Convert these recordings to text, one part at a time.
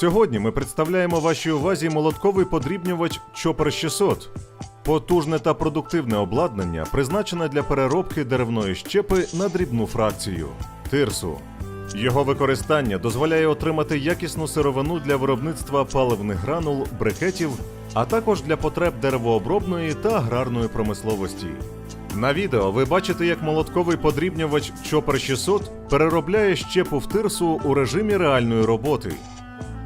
Сьогодні ми представляємо вашій увазі молотковий подрібнювач Chopper 600. Потужне та продуктивне обладнання призначене для переробки деревної щепи на дрібну фракцію тирсу. Його використання дозволяє отримати якісну сировину для виробництва паливних гранул, брикетів, а також для потреб деревообробної та аграрної промисловості. На відео ви бачите, як молотковий подрібнювач Chopper 600 переробляє щепу в тирсу у режимі реальної роботи.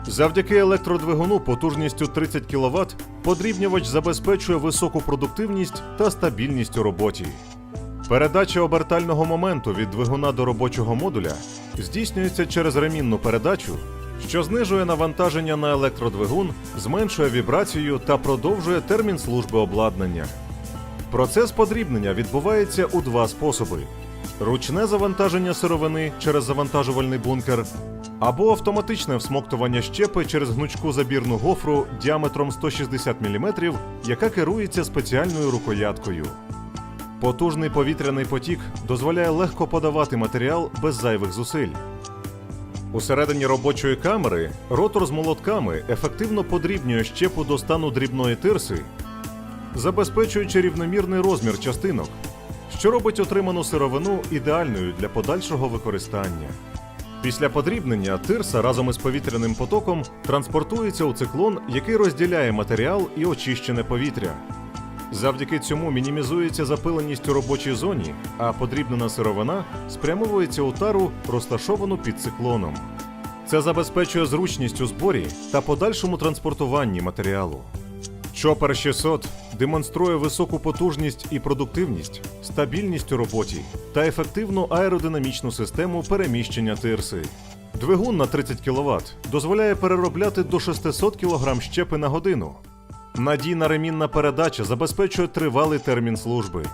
Завдяки електродвигуну потужністю 30 кВт подрібнювач забезпечує високу продуктивність та стабільність у роботі. Передача обертального моменту від двигуна до робочого модуля здійснюється через ремінну передачу, що знижує навантаження на електродвигун, зменшує вібрацію та продовжує термін служби обладнання. Процес подрібнення відбувається у два способи: ручне завантаження сировини через завантажувальний бункер або автоматичне всмоктування щепи через гнучку забірну гофру діаметром 160 мм, яка керується спеціальною рукояткою. Потужний повітряний потік дозволяє легко подавати матеріал без зайвих зусиль. Усередині робочої камери ротор з молотками ефективно подрібнює щепу до стану дрібної тирси, забезпечуючи рівномірний розмір частинок, що робить отриману сировину ідеальною для подальшого використання. Після подрібнення тирса разом із повітряним потоком транспортується у циклон, який розділяє матеріал і очищене повітря. Завдяки цьому мінімізується запиленість у робочій зоні, а подрібнена сировина спрямовується у тару, розташовану під циклоном. Це забезпечує зручність у зборі та подальшому транспортуванні матеріалу. Chopper 600 демонструє високу потужність і продуктивність, стабільність у роботі та ефективну аеродинамічну систему переміщення тирси. Двигун на 30 кВт дозволяє переробляти до 600 кг щепи на годину. Надійна ремінна передача забезпечує тривалий термін служби.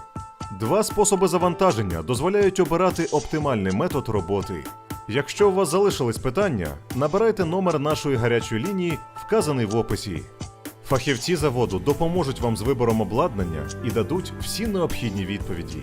Два способи завантаження дозволяють обирати оптимальний метод роботи. Якщо у вас залишились питання, набирайте номер нашої гарячої лінії, вказаний в описі. Фахівці заводу допоможуть вам з вибором обладнання і дадуть всі необхідні відповіді.